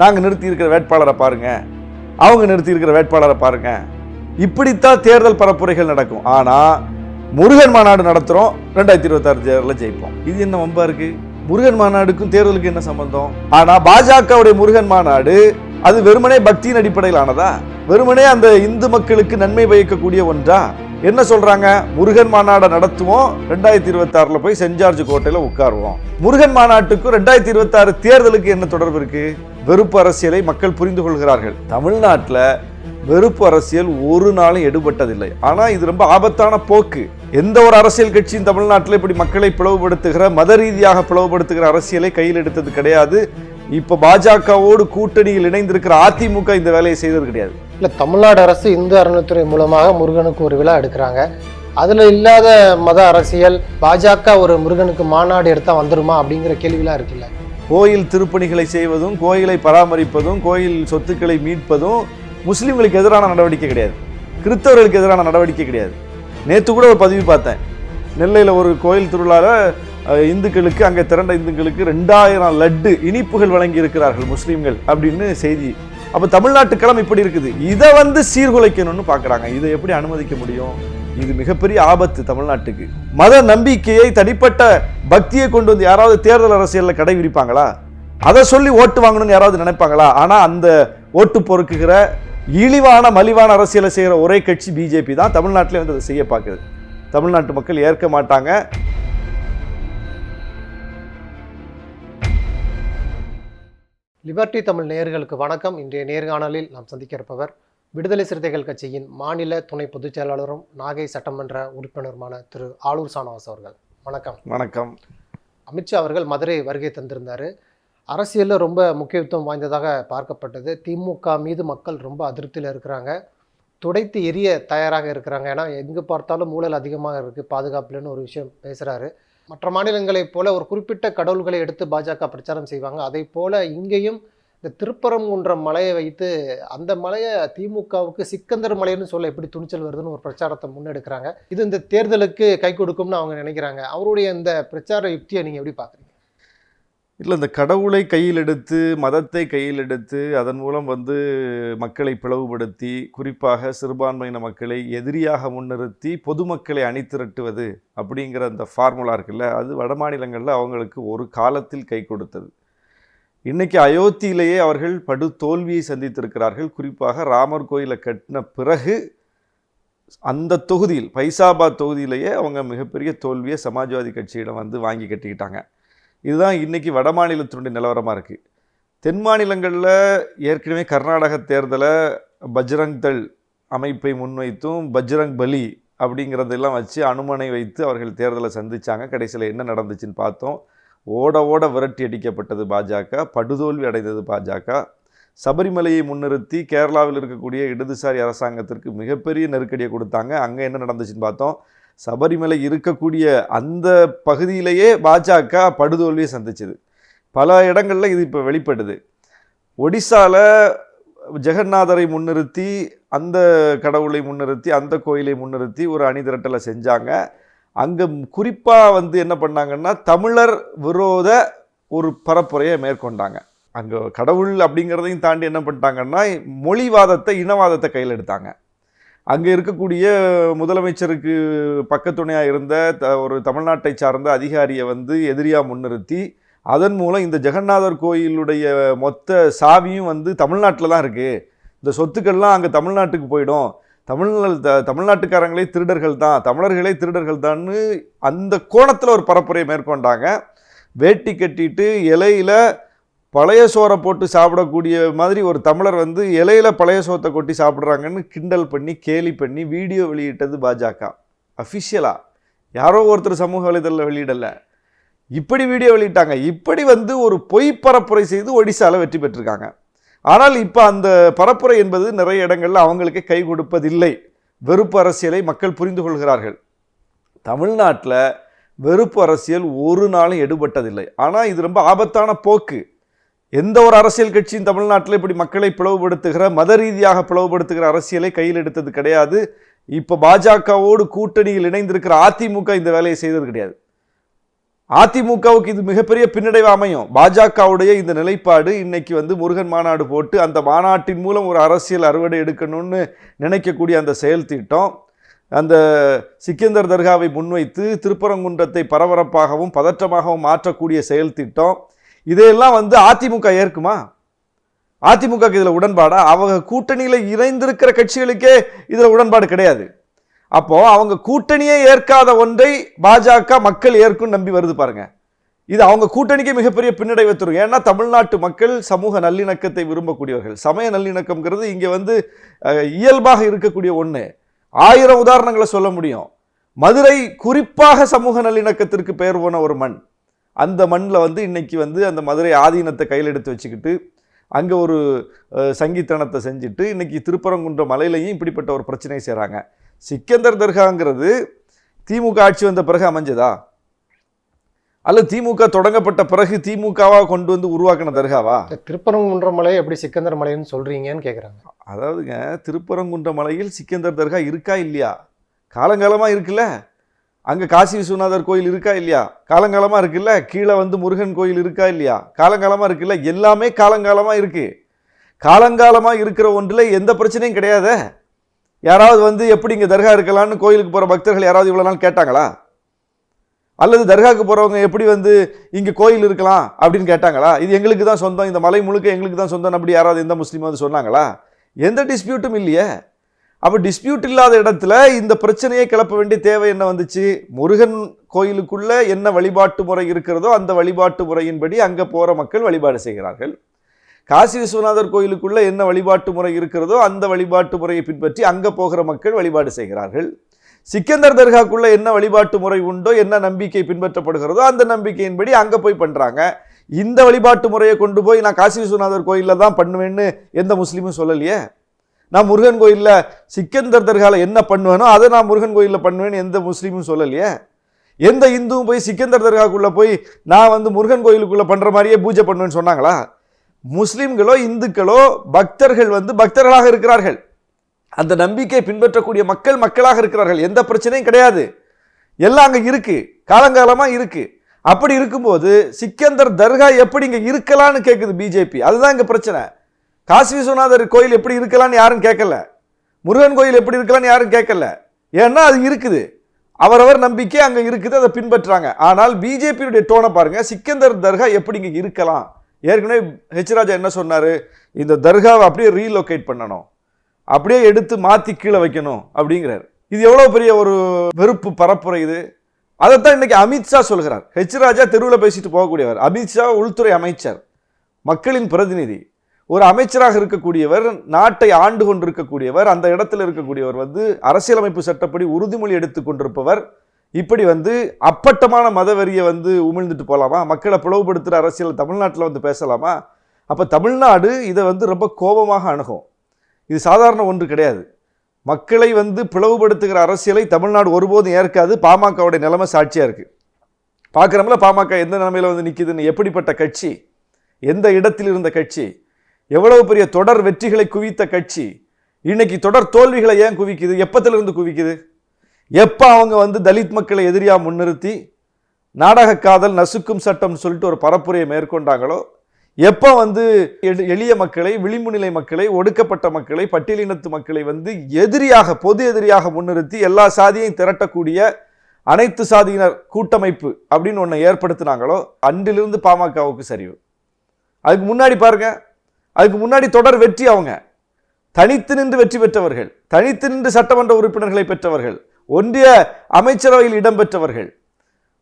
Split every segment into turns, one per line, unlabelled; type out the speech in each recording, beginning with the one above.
நாங்கள் நிறுத்தி இருக்கிற வேட்பாளரை பாருங்க. அவங்க நிறுத்தி இருக்கிற வேட்பாளரை பாருங்கள் இப்படித்தான் தேர்தல் பரப்புரைகள் நடக்கும். ஆனால் முருகன் மாநாடு நடத்துகிறோம் ரெண்டாயிரத்தி இருபத்தாறு தேர்தலில் ஜெயிப்போம். இது என்ன வம்பா இருக்குது முருகன் மாநாடுக்கும் தேர்தலுக்கு என்ன சம்பந்தம்? ஆனால் பாஜகவுடைய முருகன் மாநாடு அது வெறுமனே பக்தியின் அடிப்படையில் ஆனதா வெறுமனே அந்த இந்து மக்களுக்கு நன்மை பயக்கக்கூடிய ஒன்றா? என்ன சொல்றாங்க? முருகன் மாநாடை நடத்துவோம். ரெண்டாயிரத்தி இருபத்தி ஆறுல போய் சென்ட் ஜார்ஜ் கோட்டையில உட்காருவோம். முருகன் மாநாட்டுக்கும் ரெண்டாயிரத்தி இருபத்தி ஆறு தேர்தலுக்கு என்ன தொடர்பு இருக்கு? வெறுப்பு அரசியலை மக்கள் புரிந்து கொள்கிறார்கள். தமிழ்நாட்டில் வெறுப்பு அரசியல் ஒரு நாளும் எடுபட்டதில்லை. ஆனால் இது ரொம்ப ஆபத்தான போக்கு. எந்த ஒரு அரசியல் கட்சியும் தமிழ்நாட்டில் இப்படி மக்களை பிளவுபடுத்துகிற மத ரீதியாக பிளவுபடுத்துகிற அரசியலை கையில் எடுத்தது கிடையாது. இப்போ பாஜகவோடு கூட்டணியில் இணைந்திருக்கிற அதிமுக இந்த வேலையை செய்தது கிடையாது.
இல்லை தமிழ்நாடு அரசு இந்து அறநிலைத்துறை மூலமாக முருகனுக்கு ஒரு விழா எடுக்கிறாங்க. அதில் இல்லாத மத அரசியல் பாஜக ஒரு முருகனுக்கு மாநாடு எடுத்தால் வந்துருமா அப்படிங்கிற கேள்விலாம் இருக்குல்ல.
கோயில் திருப்பணிகளை செய்வதும் கோயிலை பராமரிப்பதும் கோயில் சொத்துக்களை மீட்பதும் முஸ்லீம்களுக்கு எதிரான நடவடிக்கை கிடையாது. கிறிஸ்தவர்களுக்கு எதிரான நடவடிக்கை கிடையாது. நேற்று கூட ஒரு பதிவு பார்த்தேன். நெல்லையில் ஒரு கோயில் திருவிழாவில் இந்துக்களுக்கு அங்கே திரண்ட இந்துக்களுக்கு ரெண்டாயிரம் லட்டு இனிப்புகள் வழங்கி இருக்கிறார்கள் முஸ்லீம்கள் அப்படின்னு செய்தி அப்போ தமிழ்நாட்டு களம் இப்படி இருக்குது. இதை வந்து சீர்குலைக்கணும்னு பார்க்குறாங்க இதை எப்படி அனுமதிக்க முடியும்? இது மிகப்பெரிய ஆபத்து தமிழ்நாட்டுக்கு. மத நம்பிக்கையை தனிப்பட்ட பக்தியை கொண்டு வந்து யாராவது தேர்தல் அரசியலில் கடைபிடிப்பாங்களா? அதை சொல்லி ஓட்டு வாங்கணும்னு யாராவது நினைப்பாங்களா? ஆனால் அந்த ஓட்டு பொறுக்குகிற இழிவான மலிவான அரசியலை செய்கிற ஒரே கட்சி பிஜேபி தான் தமிழ்நாட்டிலே வந்து அதை செய்ய பார்க்குது. தமிழ்நாட்டு மக்கள் ஏற்க மாட்டாங்க.
லிபர்டி தமிழ் நேயர்களுக்கு வணக்கம். இன்றைய நேர்காணலில் நாம் சந்திக்க இருப்பவர் விடுதலை சிறுத்தைகள் கட்சியின் மாநில துணை பொதுச் செயலாளரும் நாகை சட்டமன்ற உறுப்பினருமான திரு ஆலூர் சானவாஸ் அவர்கள். வணக்கம்.
வணக்கம்.
அமித்ஷா அவர்கள் மதுரை வருகை தந்திருந்தார். அரசியலில் ரொம்ப முக்கியத்துவம் வாய்ந்ததாக பார்க்கப்பட்டது. திமுக மீது மக்கள் ரொம்ப அதிருப்தியில் இருக்கிறாங்க. துடைத்து எரிய தயாராக இருக்கிறாங்க. ஏன்னா எங்கே பார்த்தாலும் ஊழல் அதிகமாக இருக்குது பாதுகாப்புலன்னு ஒரு விஷயம் பேசுகிறாரு மற்ற மாநிலங்களைப் போல ஒரு குறிப்பிட்ட கடவுள்களை எடுத்து பாஜக பிரச்சாரம் செய்வாங்க. அதை போல இங்கேயும் இந்த திருப்பரங்குன்ற மலையை வைத்து அந்த மலையை திமுகவுக்கு சிக்கந்தர் மலைன்னு சொல்ல எப்படி துணிச்சல் வருதுன்னு ஒரு பிரச்சாரத்தை முன்னெடுக்கிறாங்க. இது இந்த தேர்தலுக்கு கை கொடுக்கும்னு அவங்க நினைக்கிறாங்க. அவருடைய இந்த பிரச்சார யுக்தியை நீங்கள் எப்படி பார்க்குறீங்க?
இல்லை இந்த கடவுளை கையில் எடுத்து மதத்தை கையில் எடுத்து அதன் மூலம் வந்து மக்களை பிளவுபடுத்தி குறிப்பாக சிறுபான்மையின மக்களை எதிரியாக முன்னிறுத்தி பொதுமக்களை அணித்திரட்டுவது அப்படிங்கிற அந்த ஃபார்முலா இருக்குல்ல அது வட மாநிலங்களில் அவங்களுக்கு ஒரு காலத்தில் கை கொடுத்தது. இன்றைக்கி அயோத்தியிலேயே அவர்கள் படு தோல்வியை சந்தித்திருக்கிறார்கள். குறிப்பாக ராமர் கோயிலை கட்டின பிறகு அந்த தொகுதியில் பைசாபாத் தொகுதியிலேயே அவங்க மிகப்பெரிய தோல்வியை சமாஜ்வாதி கட்சியிடம் வந்து வாங்கி கட்டிக்கிட்டாங்க. இதுதான் இன்றைக்கி வட மாநிலத்தினுடைய நிலவரமாக இருக்குது தென் மாநிலங்களில் ஏற்கனவே கர்நாடக தேர்தலை பஜ்ரங் தள் அமைப்பை முன்வைத்தும் பஜ்ரங் பலி அப்படிங்கிறதெல்லாம் வச்சு அனுமனை வைத்து அவர்கள் தேர்தலை சந்தித்தாங்க கடைசியில் என்ன நடந்துச்சுன்னு பார்த்தோம். ஓட ஓட விரட்டி அடிக்கப்பட்டது பாஜக படுதோல்வி அடைந்தது பாஜக. சபரிமலையை முன்னிறுத்தி கேரளாவில் இருக்கக்கூடிய இடதுசாரி அரசாங்கத்திற்கு மிகப்பெரிய நெருக்கடியை கொடுத்தாங்க. அங்கே என்ன நடந்துச்சுன்னு பார்த்தோம். சபரிமலை இருக்கக்கூடிய அந்த பகுதியிலேயே பாஜக படுதோல்வியை சந்திச்சது. பல இடங்களில் இது இப்போ வெளிப்படுது. ஒடிசாவில் ஜெகநாதரை முன்னிறுத்தி அந்த கடவுளை முன்னிறுத்தி அந்த கோயிலை முன்னிறுத்தி ஒரு அணிதிரட்டலை செஞ்சாங்க. அங்கே குறிப்பாக வந்து என்ன பண்ணாங்கன்னா தமிழர் விரோத ஒரு பரப்புரையை மேற்கொண்டாங்க. அங்கே கடவுள் அப்படிங்கிறதையும் தாண்டி என்ன பண்ணிட்டாங்கன்னா மொழிவாதத்தை இனவாதத்தை கையில் எடுத்தாங்க. அங்கே இருக்கக்கூடிய முதலமைச்சருக்கு பக்கத்துணையாக இருந்த த ஒரு தமிழ்நாட்டை சார்ந்த அதிகாரியை வந்து எதிரியாக முன்னிறுத்தி அதன் மூலம் இந்த ஜெகநாதர் கோயிலுடைய மொத்த சாவியும் வந்து தமிழ்நாட்டில் தான் இருக்குது இந்த சொத்துக்கள்லாம் அங்கே தமிழ்நாட்டுக்கு போயிடும். தமிழ் த தமிழ்நாட்டுக்காரங்களே திருடர்கள் தான் தமிழர்களே திருடர்கள் தான்னு அந்த கோணத்தில் ஒரு பரப்புரையை மேற்கொண்டாங்க. வேட்டி கட்டிட்டு இலையில் பழைய சோறை போட்டு சாப்பிடக்கூடிய மாதிரி ஒரு தமிழர் வந்து இலையில பழைய சோத்தை கொட்டி சாப்பிட்றாங்கன்னு கிண்டல் பண்ணி கேலி பண்ணி வீடியோ வெளியிட்டது பாஜக. அஃபிஷியலாக யாரோ ஒருத்தர் சமூக வலைதளில் வெளியிடலை. இப்படி வீடியோ வெளியிட்டாங்க. இப்படி வந்து ஒரு பொய் பரப்புரை செய்து ஒடிசாவில் வெற்றி பெற்றிருக்காங்க. ஆனால் இப்போ அந்த பரப்புரை என்பது நிறைய இடங்களில் அவங்களுக்கு கை கொடுப்பதில்லை. வெறுப்பு அரசியலை மக்கள் புரிந்து கொள்கிறார்கள். தமிழ்நாட்டில் வெறுப்பு அரசியல் ஒரு நாளும் எடுபட்டதில்லை. ஆனால் இது ரொம்ப ஆபத்தான போக்கு. எந்த ஒரு அரசியல் கட்சியும் தமிழ்நாட்டில் இப்படி மக்களை பிளவுபடுத்துகிற மத ரீதியாக பிளவுபடுத்துகிற அரசியலை கையில் எடுத்தது கிடையாது. இப்போ பாஜகவோடு கூட்டணியில் இணைந்திருக்கிற அதிமுக இந்த வேலையை செய்தது கிடையாது. அதிமுகவுக்கு இது மிகப்பெரிய பின்னடைவு அமையும். பாஜகவுடைய இந்த நிலைப்பாடு இன்னைக்கு வந்து முருகன் மாநாடு போட்டு அந்த மாநாட்டின் மூலம் ஒரு அரசியல் அறுவடை எடுக்கணும்னு நினைக்கக்கூடிய அந்த செயல் திட்டம் அந்த சிக்கந்தர் தர்காவை முன்வைத்து திருப்பரங்குன்றத்தை பரபரப்பாகவும் பதற்றமாகவும் மாற்றக்கூடிய செயல் திட்டம் இதையெல்லாம் வந்து அதிமுக ஏற்குமா? அதிமுக இதில் உடன்பாடா? அவங்க கூட்டணியில் இணைந்திருக்கிற கட்சிகளுக்கே இதில் உடன்பாடு கிடையாது. அப்போ அவங்க கூட்டணியே ஏற்காத ஒன்றை பாஜக மக்கள் ஏற்கும் நம்பி வருது பாருங்க. இது அவங்க கூட்டணிக்கு மிகப்பெரிய பின்னடைவை தரும். ஏன்னா தமிழ்நாட்டு மக்கள் சமூக நல்லிணக்கத்தை விரும்பக்கூடியவர்கள். சமய நல்லிணக்கம்ங்கிறது இங்கே வந்து இயல்பாக இருக்கக்கூடிய ஒன்று ஆயிரம் உதாரணங்களை சொல்ல முடியும். மதுரை குறிப்பாக சமூக நல்லிணக்கத்திற்கு பெயர் போன ஒரு மண். அந்த மண்ணில் வந்து இன்னைக்கு வந்து அந்த மதுரை ஆதீனத்தை கையில் எடுத்து வச்சுக்கிட்டு அங்கே ஒரு சங்கித்தனத்தை செஞ்சுட்டு இன்னைக்கு திருப்பரங்குன்ற மலையிலையும் இப்படிப்பட்ட ஒரு பிரச்சனையை செய்கிறாங்க சிக்கந்தர் தர்காங்கிறது திமுக ஆட்சி வந்த பிறகு அமைஞ்சதா? அல்லது திமுக தொடங்கப்பட்ட பிறகு திமுகவா கொண்டு வந்து உருவாக்கின தர்காவா?
திருப்பரங்குன்ற மலை எப்படி சிக்கந்தர் மலைன்னு சொல்றீங்கன்னு கேக்குறாங்க.
அதாவதுங்க திருப்பரங்குன்ற மலையில் சிக்கந்தர் தர்கா இருக்கா இல்லையா? காலங்காலமாக இருக்குல்ல. அங்கே காசி விஸ்வநாதர் கோயில் இருக்கா இல்லையா? காலங்காலமாக இருக்குல்ல? கீழே வந்து முருகன் கோயில் இருக்கா இல்லையா? காலங்காலமாக இருக்குல்ல? எல்லாமே காலங்காலமாக இருக்குது காலங்காலமாக இருக்கிற ஒன்றில் எந்த பிரச்சனையும் கிடையாது. யாராவது வந்து எப்படி இங்கே தர்கா இருக்கலாம்னு கோயிலுக்கு போகிற பக்தர்கள் யாராவது இவ்வளோ நாள் கேட்டாங்களா? அல்லது தர்காவுக்கு போகிறவங்க எப்படி வந்து இங்கே கோயில் இருக்கலாம் அப்படின்னு கேட்டாங்களா? இது எங்களுக்கு தான் சொந்தம். இந்த மலை முழுக்க எங்களுக்கு தான் சொந்தம் அப்படி யாராவது எந்த முஸ்லீம் வந்து சொன்னாங்களா? எந்த டிஸ்பியூட்டும் இல்லையே. அப்போ டிஸ்பியூட் இல்லாத இடத்துல இந்த பிரச்சனையை கிளப்ப வேண்டிய தேவை என்ன வந்துச்சு? முருகன் கோயிலுக்குள்ள என்ன வழிபாட்டு முறை இருக்கிறதோ அந்த வழிபாட்டு முறையின்படி அங்கே போகிற மக்கள் வழிபாடு செய்கிறார்கள். காசி விஸ்வநாதர் கோயிலுக்குள்ளே என்ன வழிபாட்டு முறை இருக்கிறதோ அந்த வழிபாட்டு முறையை பின்பற்றி அங்கே போகிற மக்கள் வழிபாடு செய்கிறார்கள். சிக்கந்தர் தர்காக்குள்ளே என்ன வழிபாட்டு முறை உண்டோ என்ன நம்பிக்கை பின்பற்றப்படுகிறதோ அந்த நம்பிக்கையின்படி அங்கே போய் பண்ணுறாங்க இந்த வழிபாட்டு முறையை கொண்டு போய் நான் காசி விஸ்வநாதர் கோயிலில் தான் பண்ணுவேன்னு எந்த முஸ்லீமும் சொல்லலையே? நான் முருகன் கோயிலில் சிக்கந்தர் தர்காவில் என்ன பண்ணுவேனோ அதை நான் முருகன் கோயிலில் பண்ணுவேன்னு எந்த முஸ்லீமும் சொல்லலையே. எந்த இந்துவும் போய் சிக்கந்தர் தர்காக்குள்ளே போய் நான் வந்து முருகன் கோயிலுக்குள்ளே பண்ணுற மாதிரியே பூஜை பண்ணுவேன்னு சொன்னாங்களா? முஸ்லீம்களோ இந்துக்களோ பக்தர்கள் வந்து பக்தர்களாக இருக்கிறார்கள். அந்த நம்பிக்கை பின்பற்றக்கூடிய மக்கள் மக்களாக இருக்கிறார்கள். எந்த பிரச்சனையும் கிடையாது. எல்லாம் அங்கே இருக்குது காலங்காலமாக இருக்குது அப்படி இருக்கும்போது சிக்கந்தர் தர்கா எப்படி இங்கே இருக்கலாம்னு கேட்குது பிஜேபி அதுதான் இங்கே பிரச்சனை. காசி விஸ்வநாதர் கோயில் எப்படி இருக்கலாம்னு யாரும் கேட்கல. முருகன் கோயில் எப்படி இருக்கலாம்னு யாரும் கேட்கல. ஏன்னா அது இருக்குது. அவரவர் நம்பிக்கை அங்கே இருக்குது அதை பின்பற்றுறாங்க ஆனால் பிஜேபியுடைய டோனை பாருங்கள் சிக்கந்தர் தர்கா எப்படி இங்கே இருக்கலாம்? ஏற்கனவே ஹெச் ராஜா என்ன சொன்னார்? இந்த தர்காவை அப்படியே ரீலோகேட் பண்ணணும். அப்படியே எடுத்து மாற்றி கீழே வைக்கணும் அப்படிங்கிறார். இது எவ்வளோ பெரிய ஒரு வெறுப்பு பரப்புரை இது. அதைத்தான் இன்னைக்கு அமித்ஷா சொல்கிறார். ஹெச் ராஜா தெருவில் பேசிட்டு போகக்கூடியவர். அமித்ஷா உள்துறை அமைச்சர். மக்களின் பிரதிநிதி. ஒரு அமைச்சராக இருக்கக்கூடியவர் நாட்டை ஆண்டு கொண்டிருக்கக்கூடியவர் அந்த இடத்துல இருக்கக்கூடியவர் வந்து அரசியலமைப்பு சட்டப்படி உறுதிமொழி எடுத்து கொண்டிருப்பவர். இப்படி வந்து அப்பட்டமான மதவெறியை வந்து உமிழ்ந்துட்டு போகலாமா மக்களை பிளவுபடுத்துகிற அரசியல் தமிழ்நாட்டில் வந்து பேசலாமா? அப்போ தமிழ்நாடு இதை வந்து ரொம்ப கோபமாக அணுகும். இது சாதாரண ஒன்று கிடையாது. மக்களை வந்து பிளவுபடுத்துகிற அரசியலை தமிழ்நாடு ஒருபோதும் ஏற்காது. பாமகவுடைய நிலைமை சாட்சியாக இருக்குது பார்க்குறோம்ல பாமக எந்த நிலைமையில் வந்து நிற்கிதுன்னு எப்படிப்பட்ட கட்சி? எந்த இடத்தில் இருந்த கட்சி? எவ்வளவு பெரிய தொடர் வெற்றிகளை குவித்த கட்சி இன்னைக்கு தொடர் தோல்விகளை ஏன் குவிக்குது? எப்பத்திலிருந்து குவிக்குது? எப்போ அவங்க வந்து தலித் மக்களை எதிரியாக முன்னிறுத்தி நாடக காதல் நசுக்கும் சட்டம்னு சொல்லிட்டு ஒரு பரப்புரையை மேற்கொண்டாங்களோ? எப்போ வந்து எளி- எளிய மக்களை விளிம்பு நிலை மக்களை ஒடுக்கப்பட்ட மக்களை பட்டியலினத்து மக்களை வந்து எதிரியாக பொது எதிரியாக முன்னிறுத்தி எல்லா சாதியையும் திரட்டக்கூடிய அனைத்து சாதியினர் கூட்டமைப்பு அப்படின்னு ஒன்றை ஏற்படுத்தினாங்களோ? அன்றிலிருந்து பாமகவுக்கு சரிவு. அதுக்கு முன்னாடி பாருங்க. அதுக்கு முன்னாடி தொடர் வெற்றி அவங்க. தனித்து நின்று வெற்றி பெற்றவர்கள் தனித்து நின்று சட்டமன்ற உறுப்பினர்களை பெற்றவர்கள் ஒன்றிய அமைச்சரவையில் இடம்பெற்றவர்கள்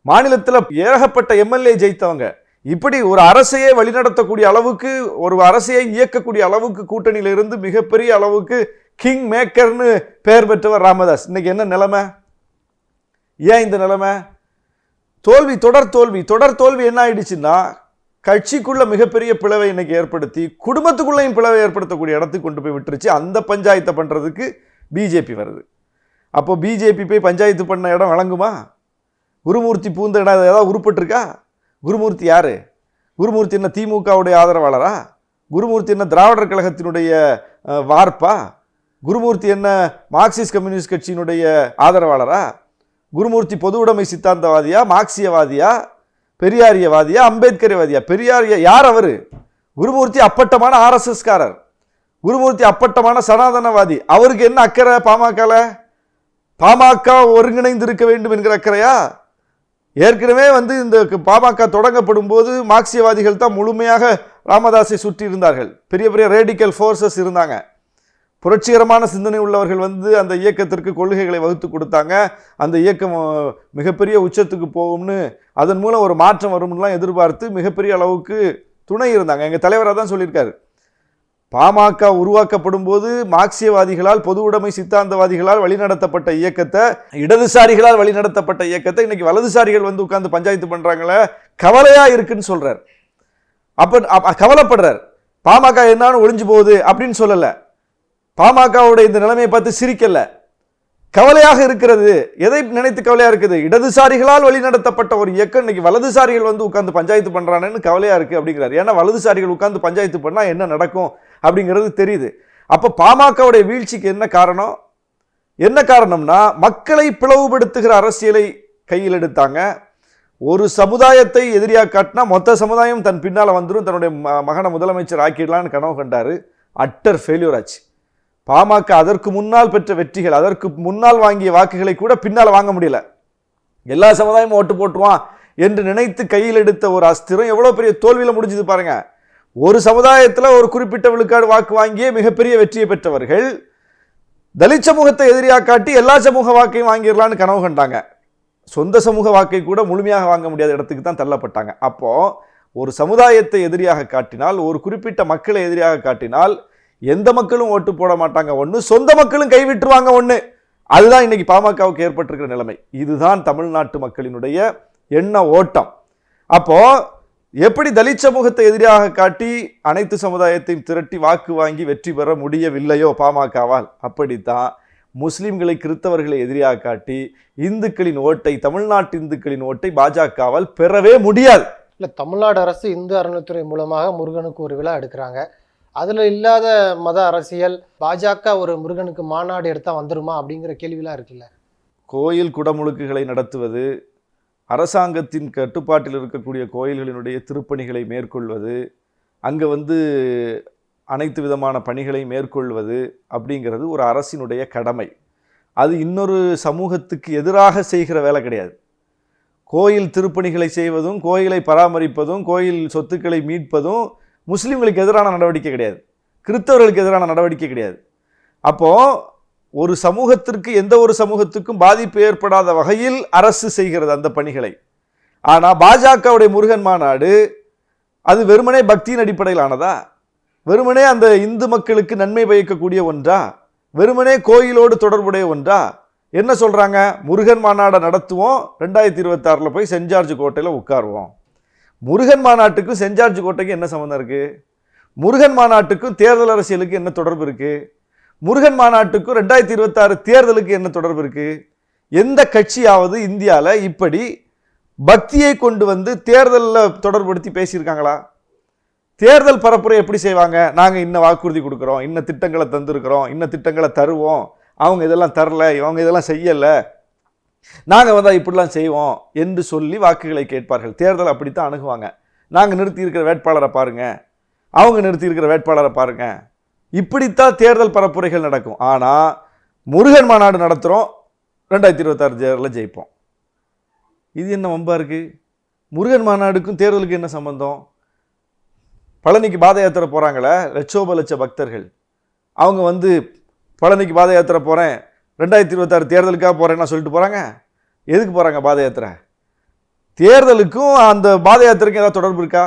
மாநிலத்தில் ஏகப்பட்ட எம்எல்ஏ ஜெயித்தவங்க. இப்படி ஒரு அரசையே வழிநடத்தக்கூடிய அளவுக்கு ஒரு அரசையை இயக்கக்கூடிய அளவுக்கு கூட்டணியில் இருந்து மிகப்பெரிய அளவுக்கு கிங் மேக்கர்னு பெயர் பெற்றவர் ராமதாஸ். இன்னைக்கு என்ன நிலைமை? ஏன் இந்த நிலைமை? தோல்வி தொடர் தோல்வி தொடர் தோல்வி என்ன ஆயிடுச்சுன்னா கட்சிக்குள்ள மிகப்பெரிய பிளவை இன்னைக்கு ஏற்படுத்தி குடும்பத்துக்குள்ளேயும் பிளவை ஏற்படுத்தக்கூடிய இடத்துக்கு கொண்டு போய் விட்டுருச்சு. அந்த பஞ்சாயத்தை பண்ணுறதுக்கு பிஜேபி வருது. அப்போ பிஜேபி போய் பஞ்சாயத்து பண்ண இடம் வழங்குமா? குருமூர்த்தி பூந்த இடம் ஏதாவது உருப்பட்டுருக்கா? குருமூர்த்தி யார்? குருமூர்த்தி என்ன திமுகவுடைய ஆதரவாளரா? குருமூர்த்தி என்ன திராவிடர் கழகத்தினுடைய வார்ப்பா? குருமூர்த்தி என்ன மார்க்சிஸ்ட் கம்யூனிஸ்ட் கட்சியினுடைய ஆதரவாளரா? குருமூர்த்தி பொது உடைமை சித்தாந்தவாதியா? மார்க்சியவாதியா? பெரியாரியவாதியா அம்பேத்கரியவாதியா? பெரியாரிய யார் அவர்? குருமூர்த்தி அப்பட்டமான ஆர்எஸ்எஸ்காரர். குருமூர்த்தி அப்பட்டமான சனாதனவாதி. அவருக்கு என்ன அக்கறை பாமகவில் பாமக ஒருங்கிணைந்து இருக்க வேண்டும் என்கிற அக்கறையா? ஏற்கனவே வந்து இந்த பாமக தொடங்கப்படும் போது மார்க்சியவாதிகள் தான் முழுமையாக ராமதாஸை சுற்றி இருந்தார்கள் பெரிய பெரிய ரேடிக்கல் ஃபோர்ஸஸ் இருந்தாங்க. புரட்சிகரமான சிந்தனை உள்ளவர்கள் வந்து அந்த இயக்கத்திற்கு கொள்கைகளை வகுத்து கொடுத்தாங்க. அந்த இயக்கம் மிகப்பெரிய உச்சத்துக்கு போகும்னு அதன் மூலம் ஒரு மாற்றம் வரும்னுலாம் எதிர்பார்த்து மிகப்பெரிய அளவுக்கு துணை இருந்தாங்க. எங்கள் தலைவராக தான் சொல்லியிருக்காரு. பாமக உருவாக்கப்படும் போது மார்க்சியவாதிகளால் பொது உடைமை சித்தாந்தவாதிகளால் வழிநடத்தப்பட்ட இயக்கத்தை இடதுசாரிகளால் வழிநடத்தப்பட்ட இயக்கத்தை இன்னைக்கு வலதுசாரிகள் வந்து உட்காந்து பஞ்சாயத்து பண்ணுறாங்கள கவலையாக இருக்குன்னு சொல்கிறார் அப்போ அப்ப கவலைப்படுறார். பாமக என்னன்னு ஒளிஞ்சு போகுது அப்படின்னு சொல்லலை. பாமகவுடைய இந்த நிலைமையை பார்த்து சிரிக்கல. கவலையாக இருக்கிறது. எதை நினைத்து கவலையாக இருக்குது? இடதுசாரிகளால் வழிநடத்தப்பட்ட ஒரு இயக்கம். இன்னைக்கு வலதுசாரிகள் வந்து உட்காந்து பஞ்சாயத்து பண்ணுறானேன்னு கவலையாக இருக்குது அப்படிங்கிறார். ஏன்னா வலதுசாரிகள் உட்காந்து பஞ்சாயத்து பண்ணால் என்ன நடக்கும் அப்படிங்கிறது தெரியுது. அப்போ பாமகவுடைய வீழ்ச்சிக்கு என்ன காரணம்? என்ன காரணம்னா மக்களை பிளவுபடுத்துகிற அரசியலை கையில் எடுத்தாங்க. ஒரு சமுதாயத்தை எதிரியாக காட்டினா மொத்த சமுதாயம் தன் பின்னால் வந்துடும் தன்னுடைய ம- மகனை முதலமைச்சர் ஆக்கிடலான்னு கனவு கண்டாரு. அட்டர் ஃபெயில்யூர் ஆச்சு. பாமக அதற்கு முன்னால் பெற்ற வெற்றிகள் அதற்கு முன்னால் வாங்கிய வாக்குகளை கூட பின்னால் வாங்க முடியல. எல்லா சமுதாயமும் ஓட்டு போட்டுருவான் என்று நினைத்து கையில் எடுத்த ஒரு அஸ்திரம் எவ்வளோ பெரிய தோல்வியில் முடிஞ்சது பாருங்க. ஒரு சமுதாயத்தில் ஒரு குறிப்பிட்ட விழுக்காடு வாக்கு வாங்கியே மிகப்பெரிய வெற்றியை பெற்றவர்கள் தலித் சமூகத்தை எதிரியாக காட்டி எல்லா சமூக வாக்கையும் வாங்கிடலான்னு கனவு கண்டாங்க. சொந்த சமூக வாக்கை கூட முழுமையாக வாங்க முடியாத இடத்துக்கு தான் தள்ளப்பட்டாங்க. அப்போ ஒரு சமுதாயத்தை எதிரியாக காட்டினால் ஒரு குறிப்பிட்ட மக்களை எதிரியாக காட்டினால் எந்த மக்களும் ஓட்டு போட மாட்டாங்க. ஒன்று சொந்த மக்களும் கைவிட்டுருவாங்க ஒன்று அதுதான் இன்னைக்கு பாமகவுக்கு ஏற்பட்டிருக்கிற நிலைமை. இதுதான் தமிழ்நாட்டு மக்களினுடைய எண்ண ஓட்டம். அப்போ எப்படி தலித் சமூகத்தை எதிராக காட்டி அனைத்து சமுதாயத்தையும் திரட்டி வாக்கு வாங்கி வெற்றி பெற முடியவில்லையோ பாமகவால்? அப்படித்தான் முஸ்லிம்களை கிறிஸ்தவர்களை எதிராக காட்டி இந்துக்களின் ஓட்டை தமிழ்நாட்டு இந்துக்களின் ஓட்டை பாஜகவால் பெறவே முடியாது.
இல்லை தமிழ்நாடு அரசு இந்து அறநிலைத்துறை மூலமாக முருகனுக்கு ஒரு விழா எடுக்கிறாங்க. அதில் இல்லாத மத அரசியல் பாஜக ஒரு முருகனுக்கு மாநாடு எடுத்தால் வந்துருமா அப்படிங்கிற கேள்விலாம் இருக்குல்ல?
கோயில் குடமுழுக்குகளை நடத்துவது அரசாங்கத்தின் கட்டுப்பாட்டில் இருக்கக்கூடிய கோயில்களினுடைய திருப்பணிகளை மேற்கொள்வது அங்கே வந்து அனைத்து விதமான பணிகளை மேற்கொள்வது அப்படிங்கிறது ஒரு அரசினுடைய கடமை. அது இன்னொரு சமூகத்துக்கு எதிராக செய்கிற வேலை கிடையாது. கோயில் திருப்பணிகளை செய்வதும் கோயிலை பராமரிப்பதும் கோயில் சொத்துக்களை மீட்பதும் முஸ்லீம்களுக்கு எதிரான நடவடிக்கை கிடையாது. கிறிஸ்தவர்களுக்கு எதிரான நடவடிக்கை கிடையாது. அப்போது ஒரு சமூகத்திற்கு எந்த ஒரு சமூகத்துக்கும் பாதிப்பு ஏற்படாத வகையில் அரசு செய்கிறது அந்த பணிகளை. ஆனால் பாஜகவுடைய முருகன் மாநாடு அது வெறுமனே பக்தியின் அடிப்படையில் ஆனதா வெறுமனே அந்த இந்து மக்களுக்கு நன்மை பயக்கக்கூடிய ஒன்றா? வெறுமனே கோயிலோடு தொடர்புடைய ஒன்றா? என்ன சொல்கிறாங்க முருகன் மாநாடை நடத்துவோம் ரெண்டாயிரத்தி இருபத்தாறில் போய் சென்ட் ஜார்ஜ் கோட்டையில் உட்காருவோம். முருகன் மாநாட்டுக்கும் செஞ்சார்ஜ் கோட்டைக்கும் என்ன சம்மந்தம் இருக்குது முருகன் மாநாட்டுக்கும் தேர்தல் அரசியலுக்கு என்ன தொடர்பு இருக்குது முருகன் மாநாட்டுக்கும் ரெண்டாயிரத்தி இருபத்தாறு தேர்தலுக்கு என்ன தொடர்பு இருக்குது எந்த கட்சியாவது இந்தியாவில் இப்படி பக்தியை கொண்டு வந்து தேர்தலில் தொடர்புபடுத்தி பேசியிருக்காங்களா? தேர்தல் பரப்புரை எப்படி செய்வாங்க? நாங்கள் இன்ன வாக்குறுதி கொடுக்குறோம் இன்ன திட்டங்களை தந்திருக்கிறோம் இன்ன திட்டங்களை தருவோம். அவங்க இதெல்லாம் தரல அவங்க இதெல்லாம் செய்யலை. நாங்கள் வந்தால் இப்படிலாம் செய்வோம் என்று சொல்லி வாக்குகளை கேட்பார்கள். தேர்தல் அப்படித்தான் அணுகுவாங்க. நாங்கள் நிறுத்தி இருக்கிற வேட்பாளரை பாருங்க. அவங்க நிறுத்தி இருக்கிற வேட்பாளரை பாருங்கள் இப்படித்தான் தேர்தல் பரப்புரைகள் நடக்கும். ஆனால் முருகன் மாநாடு நடத்துகிறோம் ரெண்டாயிரத்தி இருபத்தாறு தேர்தலில் ஜெயிப்போம். இது என்ன வம்பா இருக்குது முருகன் மாநாடுக்கும் தேர்தலுக்கு என்ன சம்பந்தம்? பழனிக்கு பாத யாத்திரை போகிறாங்களே லட்சோப லட்ச பக்தர்கள். அவங்க வந்து பழனிக்கு பாத யாத்திரை போகிறேன் ரெண்டாயிரத்தி இருபத்தாறு தேர்தலுக்காக போகிறேன்னா சொல்லிட்டு போகிறாங்க எதுக்கு போகிறாங்க பாத யாத்திரை? தேர்தலுக்கும் அந்த பாத யாத்திரைக்கும் ஏதாவது தொடர்பு இருக்கா?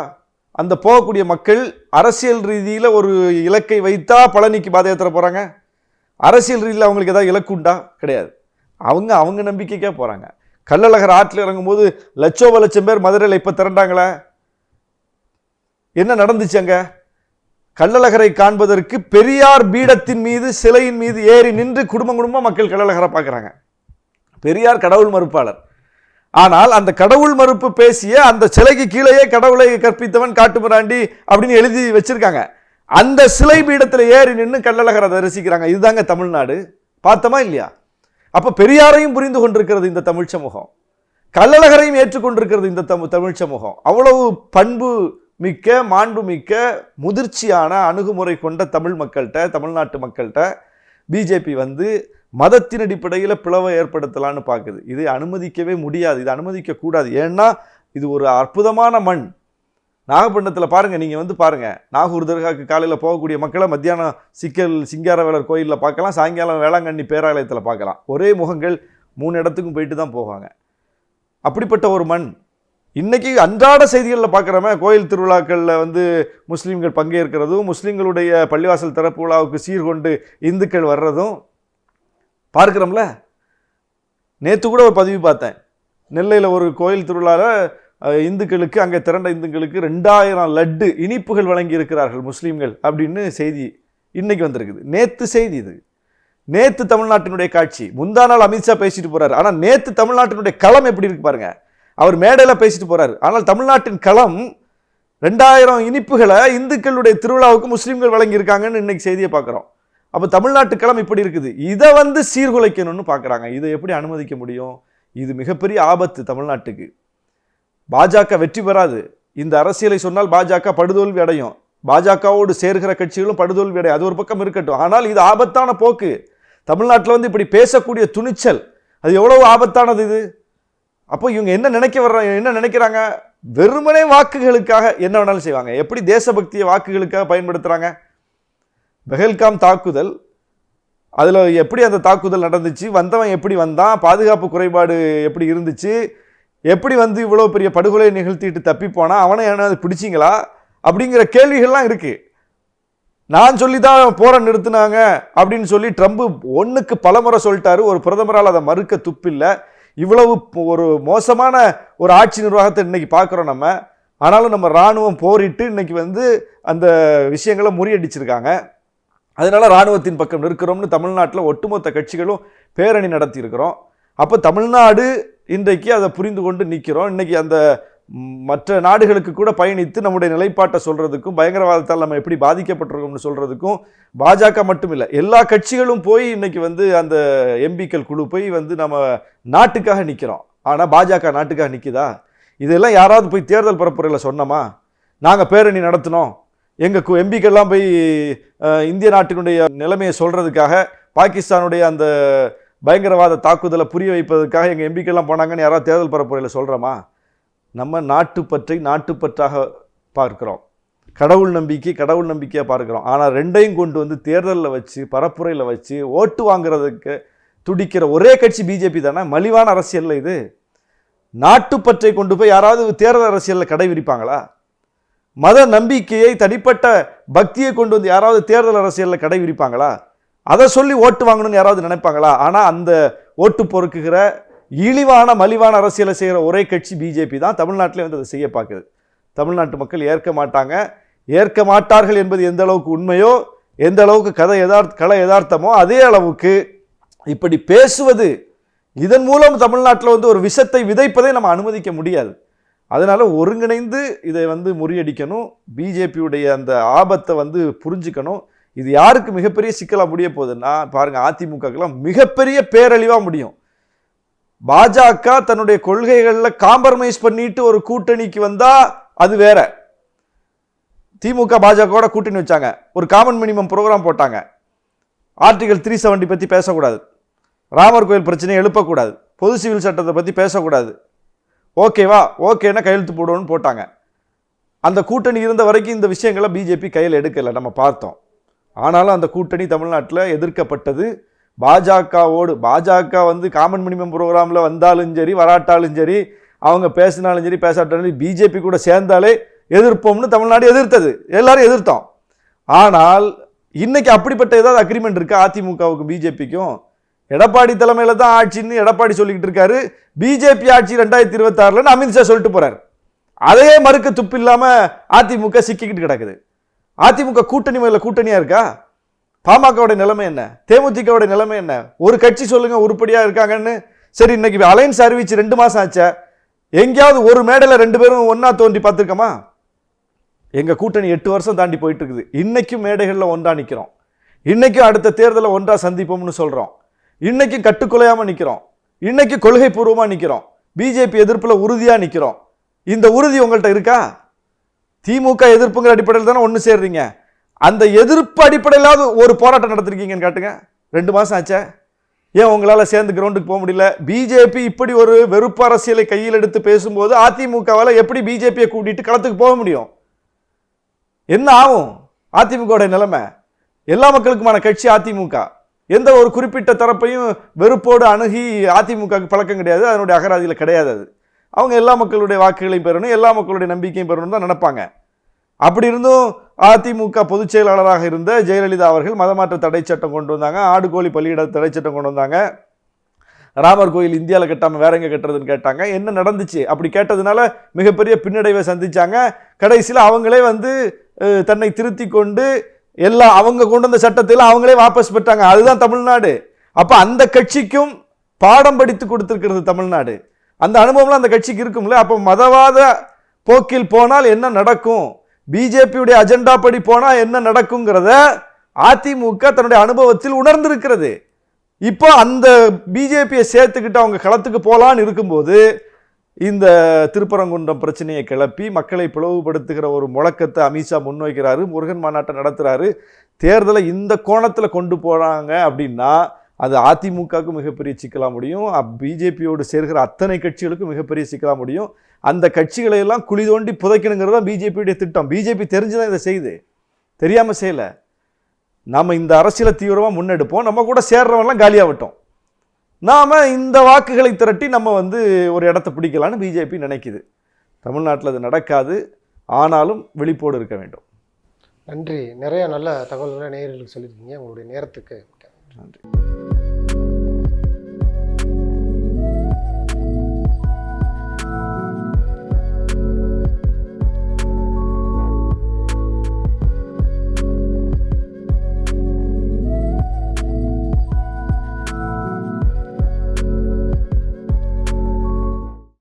அந்த போகக்கூடிய மக்கள் அரசியல் ரீதியில் ஒரு இலக்கை வைத்தா பழனிக்கு பாத யாத்திரை போகிறாங்க அரசியல் ரீதியில் அவங்களுக்கு ஏதாவது இலக்கு உண்டா? கிடையாது. அவங்க அவங்க நம்பிக்கைக்கே போகிறாங்க கள்ளழகர் ஆற்றில் இறங்கும்போது லட்சோப லட்சம் பேர் மதுரையில் இப்போ திரண்டாங்களே. என்ன நடந்துச்சு அங்கே? கள்ளழகரை காண்பதற்கு பெரியார் பீடத்தின் மீது சிலையின் மீது ஏறி நின்று குடும்பம் குடும்பம் மக்கள் கள்ளழகரை பார்க்குறாங்க. பெரியார் கடவுள் மறுப்பாளர். ஆனால் அந்த கடவுள் மறுப்பு பேசிய அந்த சிலைக்கு கீழேயே கடவுளை கற்பித்தவன் காட்டுமிராண்டி அப்படின்னு எழுதி வச்சிருக்காங்க. அந்த சிலை பீடத்தில் ஏறி நின்று கள்ளழகரை தரிசிக்கிறாங்க. இதுதாங்க தமிழ்நாடு. பார்த்தோமா இல்லையா? அப்போ பெரியாரையும் புரிந்து கொண்டிருக்கிறது இந்த தமிழ் சமூகம் கள்ளழகரையும் ஏற்றுக்கொண்டிருக்கிறது இந்த தமிழ் தமிழ் சமூகம் அவ்வளவு பண்பு மிக்க மாண்புமிக்க முதிர்ச்சியான அணுகுமுறை கொண்ட தமிழ் மக்கள்கிட்ட தமிழ்நாட்டு மக்கள்கிட்ட பிஜேபி வந்து மதத்தின் அடிப்படையில் பிளவை ஏற்படுத்தலான்னு பார்க்குது இது அனுமதிக்கவே முடியாது. இது அனுமதிக்கக்கூடாது ஏன்னா இது ஒரு அற்புதமான மண். நாகப்பட்டினத்தில் பாருங்கள் நீங்கள் வந்து பாருங்கள் நாகூர் தர்காக்கு காலையில் போகக்கூடிய மக்களை மத்தியானம் சிக்கல் சிங்காரவேலர் கோயிலில் பார்க்கலாம் சாயங்காலம் வேளாங்கண்ணி பேராலயத்தில் பார்க்கலாம். ஒரே முகங்கள் மூணு இடத்துக்கும் போயிட்டு தான் போவாங்க. அப்படிப்பட்ட ஒரு மண். இன்றைக்கி அன்றாட செய்திகளில் பார்க்குறோமே கோயில் திருவிழாக்களில் வந்து முஸ்லீம்கள் பங்கேற்கிறதும் முஸ்லீம்களுடைய பள்ளிவாசல் திறப்பு விழாவுக்கு சீர்கொண்டு இந்துக்கள் வர்றதும் பார்க்குறோம்ல? நேற்று கூட ஒரு பதிவு பார்த்தேன். நெல்லையில் ஒரு கோயில் திருவிழாவில் இந்துக்களுக்கு அங்கே திரண்ட இந்துக்களுக்கு ரெண்டாயிரம் லட்டு இனிப்புகள் வழங்கி இருக்கிறார்கள் முஸ்லீம்கள் அப்படின்னு செய்தி இன்னைக்கு வந்திருக்குது. நேற்று செய்தி இது. நேற்று தமிழ்நாட்டினுடைய காட்சி. முந்தா நாள் அமித்ஷா பேசிட்டு போறாரு. ஆனால் நேற்று தமிழ்நாட்டினுடைய களம் எப்படி இருக்கு பாருங்க. அவர் மேடையில் பேசிட்டு போறாரு. ஆனால் தமிழ்நாட்டின் களம் ரெண்டாயிரம் இனிப்புகளை இந்துக்களுடைய திருவிழாவுக்கு முஸ்லீம்கள் வழங்கியிருக்காங்கன்னு இன்னைக்கு செய்தியை பார்க்குறோம். அப்போ தமிழ்நாட்டு களம் இப்படி இருக்குது. இதை வந்து சீர்குலைக்கணும்னு பார்க்குறாங்க இதை எப்படி அனுமதிக்க முடியும்? இது மிகப்பெரிய ஆபத்து தமிழ்நாட்டுக்கு. பாஜக வெற்றி பெறாது. இந்த அரசியலை சொன்னால் பாஜக படுதோல்வி அடையும். பாஜகவோடு சேர்கிற கட்சிகளும் படுதோல்வி அடையும். அது ஒரு பக்கம் இருக்கட்டும். ஆனால் இது ஆபத்தான போக்கு. தமிழ்நாட்டில் வந்து இப்படி பேசக்கூடிய துணிச்சல். அது எவ்வளவு ஆபத்தானது இது? அப்போ இவங்க என்ன நினைக்க வர்றாங்க என்ன நினைக்கிறாங்க? வெறுமனே வாக்குகளுக்காக என்ன வேணாலும் செய்வாங்க. எப்படி தேசபக்தியை வாக்குகளுக்காக பயன்படுத்துகிறாங்க பெஹல்காம் தாக்குதல். அதில் எப்படி அந்த தாக்குதல் நடந்துச்சு? வந்தவன் எப்படி வந்தான்? பாதுகாப்பு குறைபாடு எப்படி இருந்துச்சு? எப்படி வந்து இவ்வளோ பெரிய படுகொலை நிகழ்த்திட்டு தப்பி அவனை என்ன பிடிச்சிங்களா? அப்படிங்கிற கேள்விகள்லாம் இருக்குது நான் சொல்லி தான் போரை நிறுத்தினாங்க அப்படின்னு சொல்லி ட்ரம்ப் ஒன்றுக்கு பலமுறை சொல்லிட்டாரு. ஒரு பிரதமரால் அதை மறுக்க துப்பில்லை. இவ்வளவு ஒரு மோசமான ஒரு ஆட்சி நிர்வாகத்தை இன்னைக்கு பார்க்குறோம் நம்ம. ஆனாலும் நம்ம இராணுவம் போரிட்டு இன்னைக்கு வந்து அந்த விஷயங்களை முறியடிச்சிருக்காங்க. அதனால இராணுவத்தின் பக்கம் நிற்கிறோம்னு தமிழ்நாட்டில் ஒட்டுமொத்த கட்சிகளும் பேரணி நடத்தியிருக்கிறோம். அப்போ தமிழ்நாடு இன்றைக்கு அதை புரிந்து கொண்டு நிற்கிறோம். இன்றைக்கி அந்த மற்ற நாடுகளுக்கு கூட பயணித்து நம்முடைய நிலைப்பாட்டை சொல்கிறதுக்கும் பயங்கரவாதத்தால் நம்ம எப்படி பாதிக்கப்பட்டிருக்கோம்னு சொல்கிறதுக்கும் பாஜக மட்டும் இல்லை எல்லா கட்சிகளும் போய் இன்றைக்கி வந்து அந்த எம்பிக்கள் குழு போய் வந்து நம்ம நாட்டுக்காக நிற்கிறோம் ஆனால் பாஜக நாட்டுக்காக நிற்குதா இதெல்லாம் யாராவது போய் தேர்தல் பரப்புரையில் சொன்னோமா? நாங்கள் பேரணி நடத்தினோம். எங்கள் எம்பிக்கெல்லாம் போய் இந்திய நாட்டினுடைய நிலைமையை சொல்கிறதுக்காக பாகிஸ்தானுடைய அந்த பயங்கரவாத தாக்குதலை புரிய வைப்பதற்காக எங்கள் எம்பிக்கெல்லாம் போனாங்கன்னு யாராவது தேர்தல் பரப்புரையில் சொல்கிறோமா நம்ம நாட்டுப்பற்றை நாட்டுப்பற்றாக பார்க்குறோம். கடவுள் நம்பிக்கை கடவுள் நம்பிக்கையாக பார்க்குறோம். ஆனால் ரெண்டையும் கொண்டு வந்து தேர்தலில் வச்சு பரப்புரையில் வச்சு ஓட்டு வாங்குறதுக்கு துடிக்கிற ஒரே கட்சி பிஜேபி தானே? மலிவான அரசியலில் இது. நாட்டுப்பற்றை கொண்டு போய் யாராவது தேர்தல் அரசியலில் கடைபிடிப்பாங்களா? மத நம்பிக்கையை தனிப்பட்ட பக்தியை கொண்டு வந்து யாராவது தேர்தல் அரசியலில் கடைபிடிப்பாங்களா? அதை சொல்லி ஓட்டு வாங்கணும்னு யாராவது நினைப்பாங்களா? ஆனால் அந்த ஓட்டு பொறுக்குகிற இழிவான மலிவான அரசியலை செய்கிற ஒரே கட்சி பிஜேபி தான். தமிழ்நாட்டிலே வந்து அதை செய்ய பார்க்குது. தமிழ்நாட்டு மக்கள் ஏற்க மாட்டாங்க. ஏற்க மாட்டார்கள் என்பது எந்த அளவுக்கு உண்மையோ எந்த அளவுக்கு கதை யதார்த்த கலை எதார்த்தமோ அதே அளவுக்கு இப்படி பேசுவது இதன் மூலம் தமிழ்நாட்டில் வந்து ஒரு விஷத்தை விதைப்பதை நம்ம அனுமதிக்க முடியாது. அதனால் ஒருங்கிணைந்து இதை வந்து முறியடிக்கணும். பிஜேபியுடைய அந்த ஆபத்தை வந்து புரிஞ்சுக்கணும். இது யாருக்கு மிகப்பெரிய சிக்கலாக முடிய போகுதுன்னா பாருங்க அதிமுகக்கெல்லாம் மிகப்பெரிய பேரழிவாக முடியும். பாஜக தன்னுடைய கொள்கைகளில் காம்ப்ரமைஸ் பண்ணிட்டு ஒரு கூட்டணிக்கு வந்தா அது வேற. திமுக பாஜகவோட கூட்டணி வச்சாங்க. ஒரு காமன் மினிமம் ப்ரோக்ராம் போட்டாங்க. ஆர்டிகல் த்ரீ செவன்டி பற்றி பேசக்கூடாது. ராமர் கோயில் பிரச்சனையை எழுப்பக்கூடாது. பொது சிவில் சட்டத்தை பற்றி பேசக்கூடாது. ஓகேவா ஓகேன்னா கையெழுத்து போடுவோன்னு போட்டாங்க. அந்த கூட்டணி இருந்த வரைக்கும் இந்த விஷயங்களை பிஜேபி கையில் எடுக்கலை. நம்ம பார்த்தோம். ஆனாலும் அந்த கூட்டணி தமிழ்நாட்டில் எதிர்க்கப்பட்டது. பாஜகவோடு பாஜக வந்து காமன் மினிமம் ப்ரோக்ராமில் வந்தாலும் சரி வராட்டாலும் சரி அவங்க பேசினாலும் சரி பேசாட்டாலும் பிஜேபி கூட சேர்ந்தாலே எதிர்ப்போம்னு தமிழ்நாடு எதிர்த்தது. எல்லாரும் எதிர்த்தோம். ஆனால் இன்னைக்கு அப்படிப்பட்ட ஏதாவது அக்ரிமெண்ட் இருக்கா அதிமுகவுக்கும் பிஜேபிக்கும்? எடப்பாடி தலைமையில் தான் ஆட்சின்னு எடப்பாடி சொல்லிக்கிட்டு இருக்காரு. பிஜேபி ஆட்சி ரெண்டாயிரத்தி இருபத்தாறுலன்னு அமித்ஷா சொல்லிட்டு போகிறார் அதையே மறுக்க துப்பு இல்லாமல் அதிமுக சிக்கிக்கிட்டு கிடக்குது. அதிமுக கூட்டணி மேல கூட்டணியாக இருக்கா? பாமகவோட நிலைமை என்ன? தேமுதிகவோட நிலைமை என்ன? ஒரு கட்சி சொல்லுங்க உருப்படியா இருக்காங்கன்னு. சரி இன்னைக்கு அலைன்ஸ் அறிவிச்சு ரெண்டு மாசம் ஆச்சா. எங்கேயாவது ஒரு மேடையில் ரெண்டு பேரும் ஒன்றா தோன்றி பார்த்துருக்கோமா? எங்க கூட்டணி எட்டு வருஷம் தாண்டி போயிட்டு இருக்குது இன்னைக்கும் மேடைகளில் ஒன்றா நிற்கிறோம் இன்னைக்கும் அடுத்த தேர்தலை ஒன்றா சந்திப்போம்னு சொல்கிறோம் இன்னைக்கும் கட்டுக்குலையாமல் நிற்கிறோம் இன்னைக்கு கொள்கை பூர்வமாக நிற்கிறோம் பிஜேபி எதிர்ப்பில் உறுதியாக நிற்கிறோம் இந்த உறுதி உங்கள்கிட்ட இருக்கா? திமுக எதிர்ப்புங்கிற அடிப்படையில் தானே ஒன்று சேர்றீங்க. அந்த எதிர்ப்பு அடிப்படையிலாவது ஒரு போராட்டம் நடத்திருக்கீங்கன்னு காட்டுங்க. ரெண்டு மாதம் ஆச்சே. ஏன் உங்களால் சேர்ந்து கிரவுண்டுக்கு போக முடியல? பிஜேபி இப்படி ஒரு வெறுப்பு அரசியலை கையில் எடுத்து பேசும்போது அதிமுகவால் எப்படி பிஜேபியை கூட்டிட்டு களத்துக்கு போக முடியும்? என்ன ஆகும்? அதிமுகவுடைய நிலைமை? எல்லா மக்களுக்குமான கட்சி அதிமுக. எந்த ஒரு குறிப்பிட்ட தரப்பையும் வெறுப்போடு அணுகி அதிமுகவுக்கு பழக்கம் கிடையாது. அதனுடைய அகராதியில் கிடையாது அது. அவங்க எல்லா மக்களுடைய வாக்குகளையும் பெறணும் எல்லா மக்களுடைய நம்பிக்கையும் பெறணும் தான் நினைப்பாங்க. அப்படி இருந்தும் அதிமுக பொதுச் செயலாளராக இருந்த ஜெயலலிதா அவர்கள் மதமாற்ற தடை சட்டம் கொண்டு வந்தாங்க. ஆடு கோழி பள்ளியிட தடை சட்டம் கொண்டு வந்தாங்க. ராமர் கோயில் இந்தியாவில் கட்டாமல் வேற எங்கே கட்டுறதுன்னு கேட்டாங்க. என்ன நடந்துச்சு? அப்படி கேட்டதுனால மிகப்பெரிய பின்னடைவை சந்திச்சாங்க. கடைசியில் அவங்களே வந்து தன்னை திருத்தி கொண்டு எல்லா அவங்க கொண்டு வந்த சட்டத்தில் அவங்களே வாபஸ் பெற்றாங்க. அதுதான் தமிழ்நாடு. அப்போ அந்த கட்சிக்கும் பாடம் படித்து கொடுத்துருக்கிறது தமிழ்நாடு. அந்த அனுபவம்லாம் அந்த கட்சிக்கு இருக்கும்ல. அப்போ மதவாத போக்கில் போனால் என்ன நடக்கும்? பிஜேபியுடைய அஜெண்டா படி போனால் என்ன நடக்குங்கிறத அதிமுக தன்னுடைய அனுபவத்தில் உணர்ந்திருக்கிறது. இப்போ அந்த பிஜேபியை சேர்த்துக்கிட்டு அவங்க களத்துக்கு போகலான்னு இருக்கும்போது இந்த திருப்பரங்குன்றம் பிரச்சனையை கிளப்பி மக்களை பிளவுபடுத்துகிற ஒரு முழக்கத்தை அமித்ஷா முன்வைக்கிறாரு முருகன் மாநாட்டை நடத்துகிறாரு தேர்தலை இந்த கோணத்தில் கொண்டு போகிறாங்க அப்படின்னா அது அதிமுகவுக்கு மிகப்பெரிய சிக்கலாக முடியும். பிஜேபியோடு சேர்கிற அத்தனை கட்சிகளுக்கும் மிகப்பெரிய சிக்கலாக முடியும். அந்த கட்சிகளை எல்லாம் குழி தோண்டி புதைக்கணுங்கிறது தான் பிஜேபியுடைய திட்டம். பிஜேபி தெரிஞ்சுதான் இதை செய்யுது. தெரியாம செய்யல. நாம இந்த அரசியலை தீவிரமா முன்னெடுப்போம். நம்ம கூட சேர்றவன்லாம் காலியாகட்டும். நாம இந்த வாக்குகளை திரட்டி நம்ம வந்து ஒரு இடத்த பிடிக்கலான்னு பிஜேபி நினைக்குது. தமிழ்நாட்டில் அது நடக்காது. ஆனாலும் விழிப்போடு இருக்க வேண்டும்.
நன்றி. நிறைய நல்ல தகவல்களை நேயர்களுக்கு சொல்லியிருக்கீங்க. உங்களுடைய நேரத்துக்கு
நன்றி.